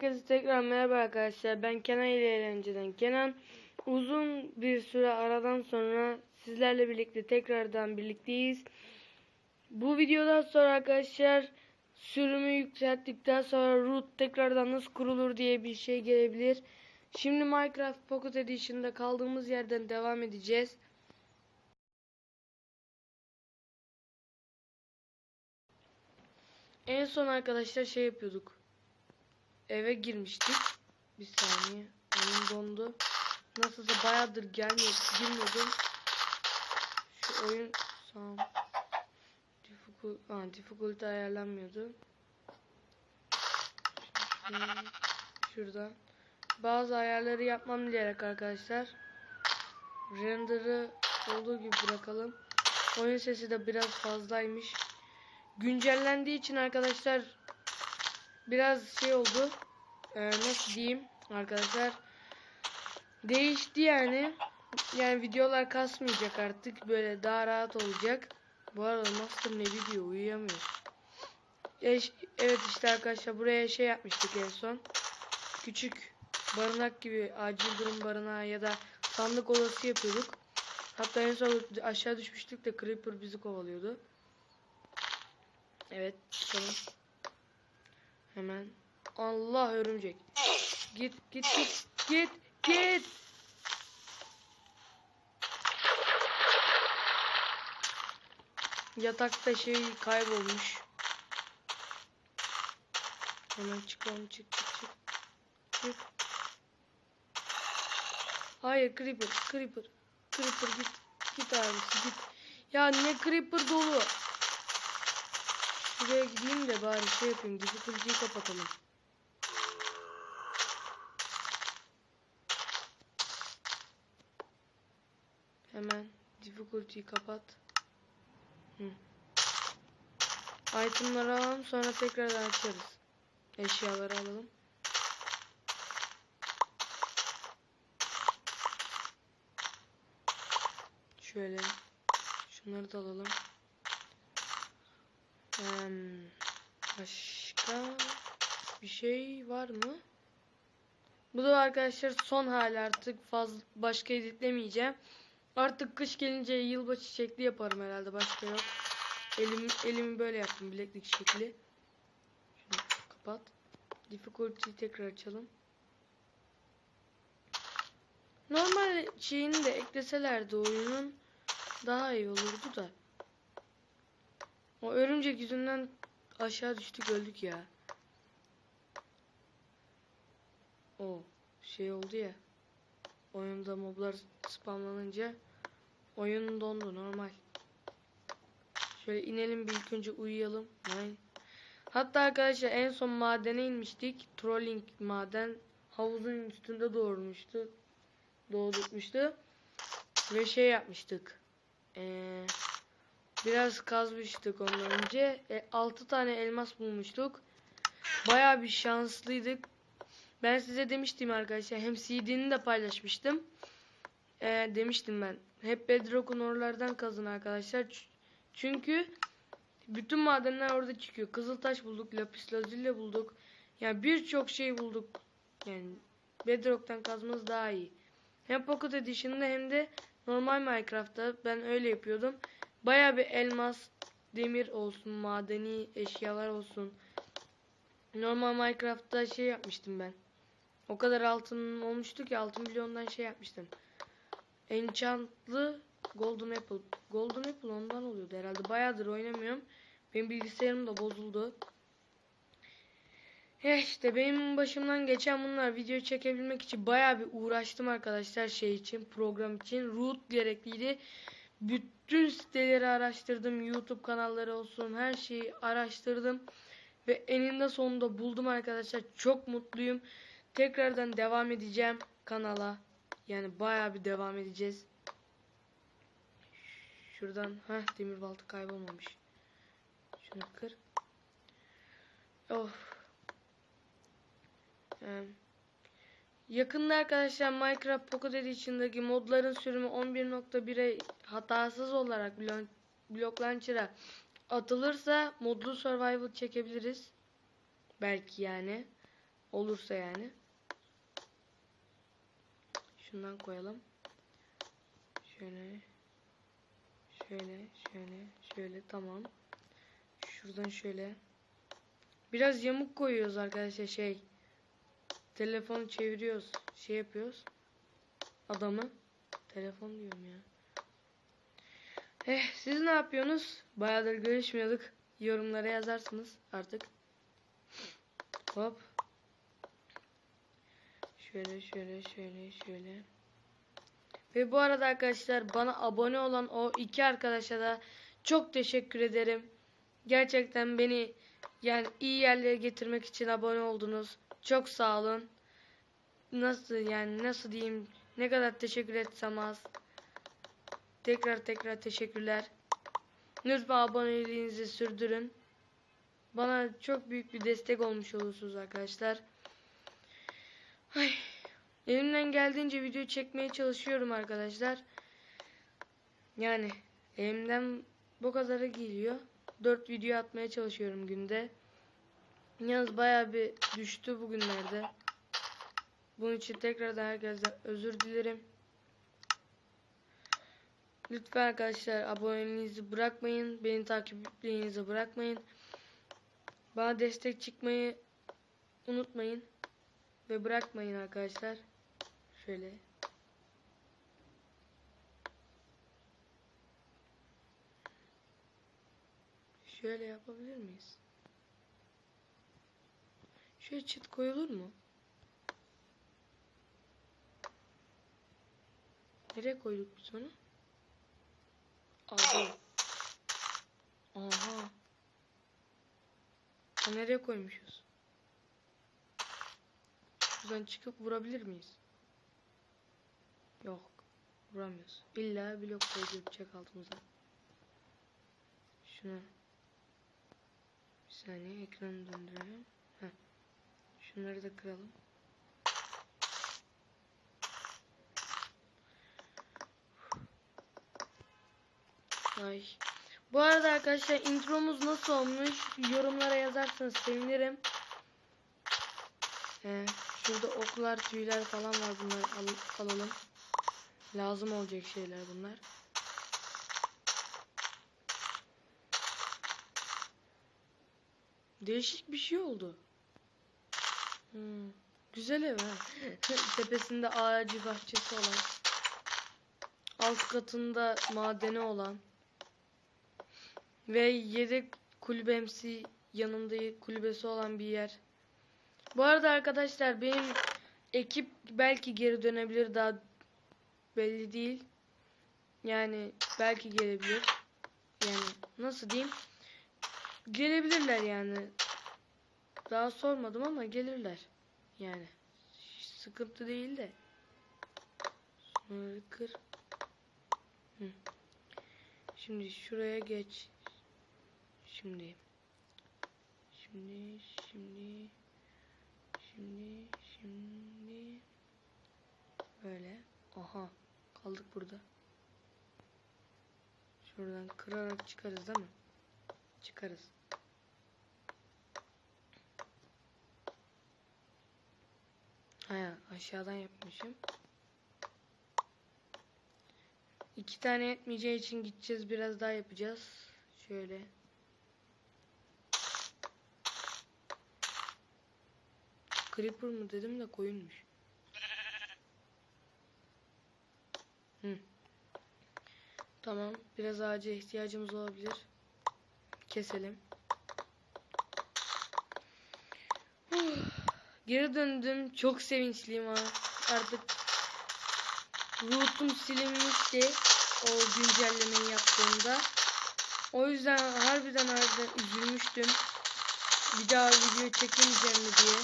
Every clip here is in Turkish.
Herkese tekrar merhaba arkadaşlar. Ben Kenan ile eğlenceden Kenan. Uzun bir süre aradan sonra sizlerle birlikte tekrardan birlikteyiz. Bu videodan sonra arkadaşlar sürümü yükselttikten sonra root tekrardan nasıl kurulur diye bir şey gelebilir. Şimdi Minecraft Pocket Edition'da kaldığımız yerden devam edeceğiz. En son arkadaşlar şey yapıyorduk. Eve girmiştik. Bir saniye. Oyun dondu. Nasılsa bayağıdır gelmiyor, girmiyordum. Şu oyun sağ difficult, ha, difficulty ayarlanmıyordu. Şuradan bazı ayarları yapmam diyerek arkadaşlar render'ı olduğu gibi bırakalım. Oyun sesi de biraz fazlaymış. Güncellendiği için arkadaşlar biraz şey oldu. Ee, nasıl diyeyim arkadaşlar. Değişti yani. Yani videolar kasmayacak artık. Böyle daha rahat olacak. Bu arada Master ne video uyuyamıyor. Eş- Evet işte arkadaşlar buraya şey yapmıştık en son. Küçük barınak gibi acil durum barınağı ya da sandık odası yapıyorduk. Hatta en son aşağı düşmüştük de Creeper bizi kovalıyordu. Evet tamam. Hemen. Allah örümcek. Git git git git git. Yatakta şey kaybolmuş. Hemen çıkalım çık çık çık. Çık. Hayır Creeper Creeper. Creeper git. Git abisi git. Ya ne Creeper dolu. Şuraya gideyim de bari şey yapayım. Difficulty'yi kapatalım. Hemen difficulty'yi kapat. Hı. Itemları alalım sonra tekrardan açarız. Eşyaları alalım. Şöyle. Şunları da alalım. Başka bir şey var mı? Bu da arkadaşlar son hali artık fazla başka editlemeyeceğim. Artık kış gelince yılbaşı şekli yaparım herhalde başka yok. Elim, elimi böyle yaptım bileklik şekli. Şunu kapat. Difficulty'yi tekrar açalım. Normal şeyini de ekleselerdi oyunun daha iyi olurdu da. O örümcek yüzünden aşağı düştük öldük ya. O şey oldu ya. Oyunda moblar spamlanınca oyun dondu normal. Şöyle inelim bir ilk önce uyuyalım. Aynen. Hatta arkadaşlar en son madene inmiştik. Trolling maden havuzun üstünde doğurmuştu. Doğdurmuştu. Ve şey yapmıştık. Eee Biraz kazmıştık ondan önce. E, 6 tane elmas bulmuştuk. Baya bir şanslıydık. Ben size demiştim arkadaşlar. Hem CD'ni de paylaşmıştım. E, demiştim ben. Hep Bedrock'un oralardan kazın arkadaşlar. Çünkü bütün madenler orada çıkıyor. Kızıltaş bulduk. Lapis lazuli bulduk. Yani birçok şey bulduk. Yani Bedrock'tan kazmanız daha iyi. Hem Pocket Edition'da hem de normal Minecraft'ta ben öyle yapıyordum. Baya bir elmas, demir olsun, madeni eşyalar olsun. Normal Minecraft'ta şey yapmıştım ben. O kadar altın olmuştu ki altın milyondan şey yapmıştım. Enchantlı Golden Apple. Golden Apple ondan oluyordu herhalde. Bayağıdır oynamıyorum. Benim bilgisayarım da bozuldu. Ya işte benim başımdan geçen bunlar video çekebilmek için bayağı bir uğraştım arkadaşlar şey için program için root gerekliydi. Bütün siteleri araştırdım. YouTube kanalları olsun her şeyi araştırdım. Ve eninde sonunda buldum arkadaşlar. Çok mutluyum. Tekrardan devam edeceğim kanala. Yani bayağı bir devam edeceğiz. Şuradan ha demir balta kaybolmamış. Şunu kır. Of. Ee, yakında arkadaşlar Minecraft Pocket Edition'daki modların sürümü 11.1'e hatasız olarak Blo- Block Launcher'a atılırsa modlu survival çekebiliriz. Belki yani. Olursa yani. Şundan koyalım. Şöyle. Şöyle, şöyle, şöyle tamam. Şuradan şöyle. Biraz yamuk koyuyoruz arkadaşlar şey. Telefonu çeviriyoruz. Şey yapıyoruz. Adamı. Telefon diyorum ya. Eh siz ne yapıyorsunuz? Bayağıdır görüşmüyorduk. Yorumlara yazarsınız artık. Hop. Şöyle şöyle şöyle şöyle. Ve bu arada arkadaşlar bana abone olan o iki arkadaşa da çok teşekkür ederim. Gerçekten beni yani iyi yerlere getirmek için abone oldunuz. Çok sağ olun. Nasıl yani nasıl diyeyim ne kadar teşekkür etsem az. Tekrar tekrar teşekkürler. Lütfen aboneliğinizi sürdürün. Bana çok büyük bir destek olmuş olursunuz arkadaşlar. Ay, elimden geldiğince video çekmeye çalışıyorum arkadaşlar. Yani elimden bu kadarı geliyor. 4 video atmaya çalışıyorum günde. Yalnız bayağı bir düştü bugünlerde. Bunun için tekrardan herkesten özür dilerim. Lütfen arkadaşlar aboneliğinizi bırakmayın. Beni takiplerinizi bırakmayın. Bana destek çıkmayı unutmayın. Ve bırakmayın arkadaşlar. Şöyle. Şöyle yapabilir miyiz? Şöyle çıt koyulur mu? Nereye koyduk biz onu? Abi. Aha. Ha, nereye koymuşuz? Buradan çıkıp vurabilir miyiz? Yok. Vuramıyoruz. İlla blok koyacak altımıza. Şuna. Saniye ekranı döndürelim. Heh. Şunları da kıralım. Ay. Bu arada arkadaşlar intromuz nasıl olmuş yorumlara yazarsanız sevinirim. Ee, şurada oklar, tüyler falan var bunları al alalım. Lazım olacak şeyler bunlar. Değişik bir şey oldu. Hmm. Güzel ev ha. Tepesinde ağacı bahçesi olan. Alt katında madeni olan. Ve yedek kulübemsi yanında kulübesi olan bir yer. Bu arada arkadaşlar benim ekip belki geri dönebilir daha belli değil. Yani belki gelebilir. Yani nasıl diyeyim? Gelebilirler yani. Daha sormadım ama gelirler. Yani sıkıntı değil de. Şunları kır. Hı. Şimdi şuraya geç. Şimdi. Şimdi, şimdi, şimdi, şimdi. Böyle. Aha. Kaldık burada. Şuradan kırarak çıkarız değil mi? Çıkarız. Ha, aşağıdan yapmışım. İki tane yetmeyeceği için gideceğiz biraz daha yapacağız. Şöyle. Creeper mı dedim de koyunmuş. Hı. Tamam. Biraz ağaca ihtiyacımız olabilir. Keselim. Geri döndüm. Çok sevinçliyim ha. Artık root'um silinmişti. O güncellemeyi yaptığımda. O yüzden harbiden harbiden üzülmüştüm. Bir daha video çekemeyeceğim diye.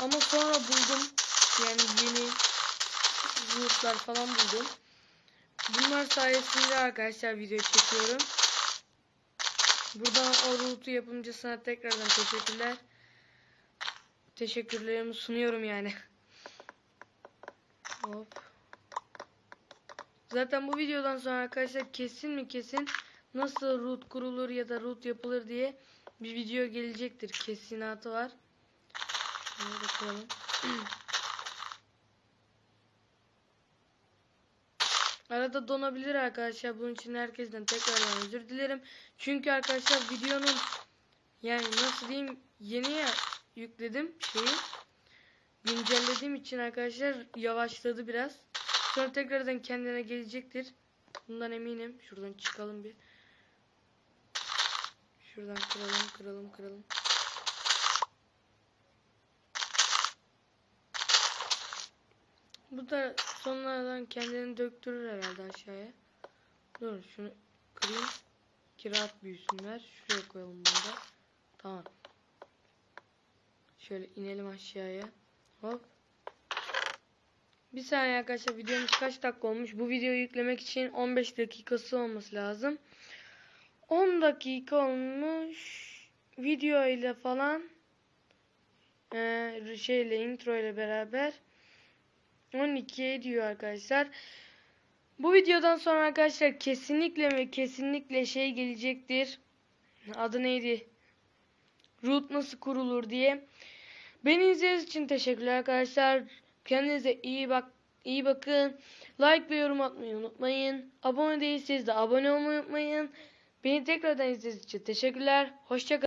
Ama sonra buldum. Yani yeni root'lar falan buldum. Bunlar sayesinde arkadaşlar video çekiyorum. Buradan o root'u yapımcısına tekrardan teşekkürler. Teşekkürlerimi sunuyorum yani. Hop. Zaten bu videodan sonra arkadaşlar kesin mi kesin nasıl root kurulur ya da root yapılır diye bir video gelecektir. Kesinatı var. Şunları da kıralım. Arada donabilir arkadaşlar. Bunun için herkesten tekrardan özür dilerim. Çünkü arkadaşlar videonun yani nasıl diyeyim yeni yükledim şeyi. Güncellediğim için arkadaşlar yavaşladı biraz. Sonra tekrardan kendine gelecektir. Bundan eminim. Şuradan çıkalım bir. Şuradan kıralım, kıralım, kıralım. Bu da sonradan kendini döktürür herhalde aşağıya. Dur şunu kırayım. Ki rahat büyüsünler. Şuraya koyalım bunu da. Tamam. Şöyle inelim aşağıya. Hop. Bir saniye arkadaşlar videomuz kaç dakika olmuş? Bu videoyu yüklemek için 15 dakikası olması lazım. 10 dakika olmuş. Video ile falan ee, şeyle intro ile beraber 12 ediyor arkadaşlar. Bu videodan sonra arkadaşlar kesinlikle ve kesinlikle şey gelecektir. Adı neydi? Root nasıl kurulur diye. Beni izlediğiniz için teşekkürler arkadaşlar. Kendinize iyi bak iyi bakın. Like ve yorum atmayı unutmayın. Abone değilseniz de abone olmayı unutmayın. Beni tekrardan izlediğiniz için teşekkürler. Hoşçakalın.